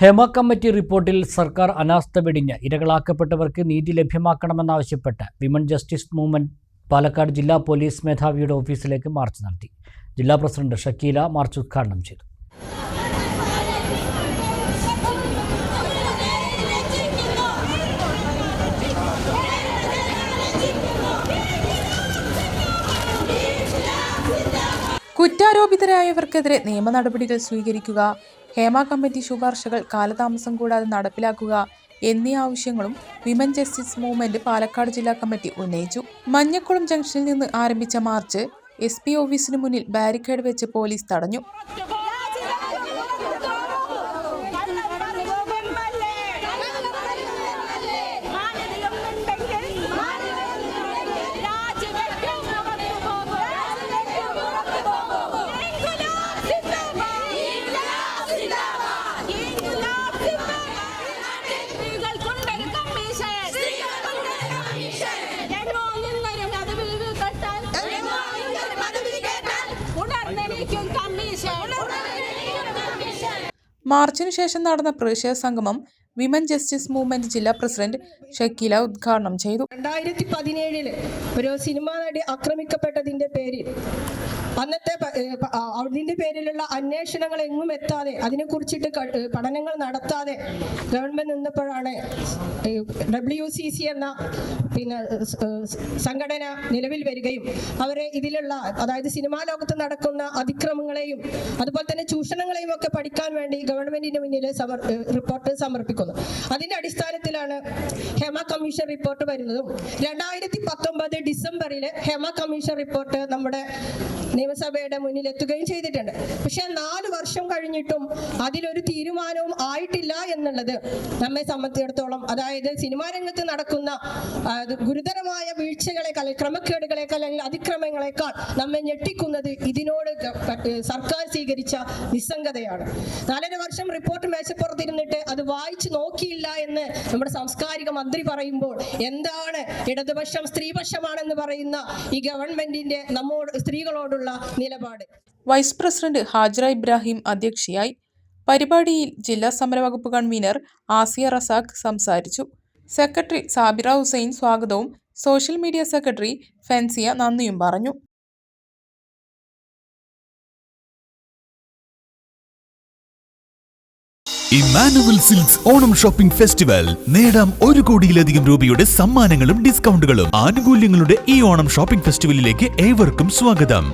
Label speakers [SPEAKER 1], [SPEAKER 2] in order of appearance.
[SPEAKER 1] Hema committee റിപ്പോർട്ടിൽ സർക്കാർ അനാസ്ഥ വെടിഞ്ഞ് ഇരകളാക്കപ്പെട്ടവർക്ക് നീതി ലഭ്യമാക്കണമെന്നാവശ്യപ്പെട്ട് വിമൻ ജസ്റ്റിസ് മൂവ്മെന്റ് പാലക്കാട് ജില്ലാ പോലീസ് മേധാവിയുടെ ഓഫീസിലേക്ക് മാർച്ച് നടത്തി. ജില്ലാ പ്രസിഡന്റ് ഷക്കീല മാർച്ച് ഉദ്ഘാടനം ചെയ്തു.
[SPEAKER 2] കുറ്റാരോപിതരായവർക്കെതിരെ നിയമ നടപടികൾ സ്വീകരിക്കുക ഹേമ കമ്മിറ്റി ശുപാർശകൾ കാലതാമസം കൂടാതെ നടപ്പിലാക്കുക എന്നീ ആവശ്യങ്ങളും വിമൻ ജസ്റ്റിസ് മൂവ്മെന്റ് പാലക്കാട് ജില്ലാ കമ്മിറ്റി ഉന്നയിച്ചു. മഞ്ഞക്കുളം ജംഗ്ഷനിൽ നിന്ന് ആരംഭിച്ച മാർച്ച് എസ് പി ഓഫീസിന് മുന്നിൽ ബാരിക്കേഡ് വെച്ച് പോലീസ് തടഞ്ഞു. മാർച്ചിനു ശേഷം നടന്ന പ്രതിഷേധ സംഗമം വിമൻ ജസ്റ്റിസ് മൂവ്മെന്റ് ജില്ലാ പ്രസിഡന്റ് ഷക്കീല ഉദ്ഘാടനം ചെയ്തു.
[SPEAKER 3] രണ്ടായിരത്തി പതിനേഴിൽ ഒരു സിനിമാ നടി ആക്രമിക്കപ്പെട്ടതിന്റെ പേരിൽ അന്നത്തെ അതിന്റെ പേരിലുള്ള അന്വേഷണങ്ങൾ എങ്ങും എത്താതെ അതിനെ കുറിച്ചിട്ട് പഠനങ്ങൾ നടത്താതെ ഗവൺമെന്റ് നിന്നപ്പോഴാണ് ഡബ്ല്യു സി സി എന്ന പിന്നെ സംഘടന നിലവിൽ വരികയും അവരെ ഇതിലുള്ള അതായത് സിനിമാ ലോകത്ത് നടക്കുന്ന അതിക്രമങ്ങളെയും അതുപോലെ തന്നെ ചൂഷണങ്ങളെയും ഒക്കെ പഠിക്കാൻ വേണ്ടി ഗവൺമെന്റിന് മുന്നിൽ റിപ്പോർട്ട് സമർപ്പിക്കുന്നു. അതിന്റെ അടിസ്ഥാനത്തിലാണ് ഹേമ കമ്മീഷൻ റിപ്പോർട്ട് വരുന്നതും രണ്ടായിരത്തി പത്തൊമ്പത് ഡിസംബറിൽ ഹേമ കമ്മീഷൻ റിപ്പോർട്ട് നമ്മുടെ നിയമസഭയുടെ മുന്നിൽ എത്തുകയും ചെയ്തിട്ടുണ്ട്. പക്ഷെ നാല് വർഷം കഴിഞ്ഞിട്ടും അതിലൊരു തീരുമാനവും ആയിട്ടില്ല എന്നുള്ളത് നമ്മെ സംബന്ധിച്ചിടത്തോളം അതായത് സിനിമാ രംഗത്ത് നടക്കുന്ന ഗുരുതരമായ വീഴ്ചകളെക്കാൾ ക്രമക്കേടുകളെക്കാൾ അല്ലെങ്കിൽ അതിക്രമങ്ങളെക്കാൾ നമ്മെ ഞെട്ടിക്കുന്നത് ഇതിനോട് സർക്കാർ സ്വീകരിച്ച നിസ്സംഗതയാണ്. നാലര വർഷം റിപ്പോർട്ട് മേശപ്പുറത്തിരുന്നിട്ട് അത് വായിച്ചു നോക്കിയില്ല എന്ന് നമ്മുടെ സാംസ്കാരിക മന്ത്രി പറയുമ്പോൾ എന്താണ് ഇടതുപക്ഷം സ്ത്രീപക്ഷമാണെന്ന് പറയുന്ന ഈ ഗവൺമെന്റിന്റെ നമ്മോട് സ്ത്രീകളോടുള്ള നിലപാട്?
[SPEAKER 2] വൈസ് പ്രസിഡന്റ് ഹാജറ ഇബ്രാഹിം അധ്യക്ഷയായി പരിപാടിയിൽ ജില്ലാ സമരവകുപ്പ് കൺവീനർ ആസിയ റസാഖ് സംസാരിച്ചു. സെക്രട്ടറി സാബിറ ഹുസൈൻ സ്വാഗതവും സോഷ്യൽ മീഡിയ സെക്രട്ടറി ഫെൻസിയ നന്ദിയും പറഞ്ഞു.
[SPEAKER 4] Emmanuel Silks Onam shopping festival. നേടാം ഒരു കോടിയിലധികം രൂപയുടെ സമ്മാനങ്ങളും ഡിസ്കൗണ്ടുകളും. ആനുകൂല്യങ്ങളുടെ ഈ ഓണം ഷോപ്പിംഗ് ഫെസ്റ്റിവലിലേക്ക് ഏവർക്കും സ്വാഗതം.